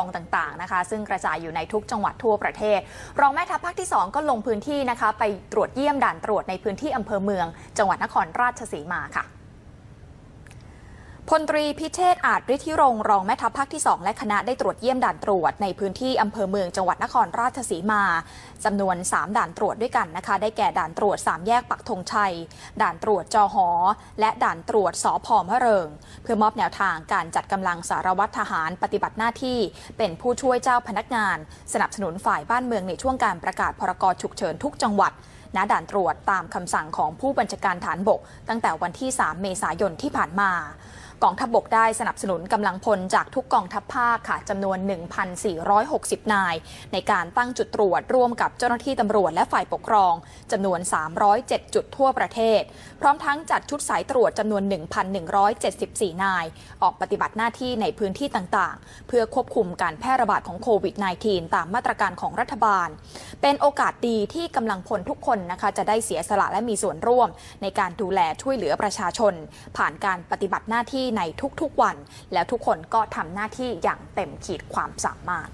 องต่างๆนะคะ ซึ่งกระจายอยู่ในทุกจังหวัดทั่วประเทศ รองแม่ทัพภาคที่ 2 ก็ลงพื้นที่นะคะ ไปตรวจเยี่ยมด่านตรวจในพื้นที่อำเภอเมือง จังหวัดนครราชสีมาค่ะ พลตรีพิเชษฐ์อาจฤทธิรงรองแม่ทัพภาคที่ 2 และคณะได้ตรวจเยี่ยมด่านตรวจในพื้นที่อำเภอเมืองจังหวัดนครราชสีมาจำนวน 3 ด่านตรวจด้วยกันนะคะ ได้แก่ด่านตรวจ 3 แยกปักธงชัย ด่านตรวจจอหอ และด่านตรวจสอพอมะเริง เพื่อมอบแนวทางการจัดกำลังสารวัตรทหารปฏิบัติหน้าที่ เป็นผู้ช่วยเจ้าพนักงาน สนับสนุนฝ่ายบ้านเมืองในช่วงการประกาศพรกฉุกเฉินทุกจังหวัดณด่านตรวจตามคำสั่งของผู้บัญชาการฐานบก ตั้งแต่วันที่ 3 เมษายนที่ผ่านมา กองทัพบบกได้สนับสนุนกำลังพลจากทุกกองทัพภาคค่ะจำนวน 1,460 นาย ในการตั้งจุดตรวจร่วมกับเจ้าหน้าที่ตำรวจและฝ่ายปกครองจำนวน 307 จุดทั่วประเทศ พร้อมทั้งจัดชุดสายตรวจจำนวน 1,174 นาย ออกปฏิบัติหน้าที่ในพื้นที่ต่างๆ เพื่อควบคุมการแพร่ระบาดของโควิด -19 ตามมาตรการของรัฐบาล เป็นโอกาสดีที่กำลังพลทุกคนนะคะจะได้เสียสละและมีส่วนร่วม ในการดูแลช่วยเหลือประชาชน ผ่านการปฏิบัติหน้าที่ในทุกๆวัน แล้วทุกคนก็ทำหน้าที่อย่างเต็มขีดความสามารถ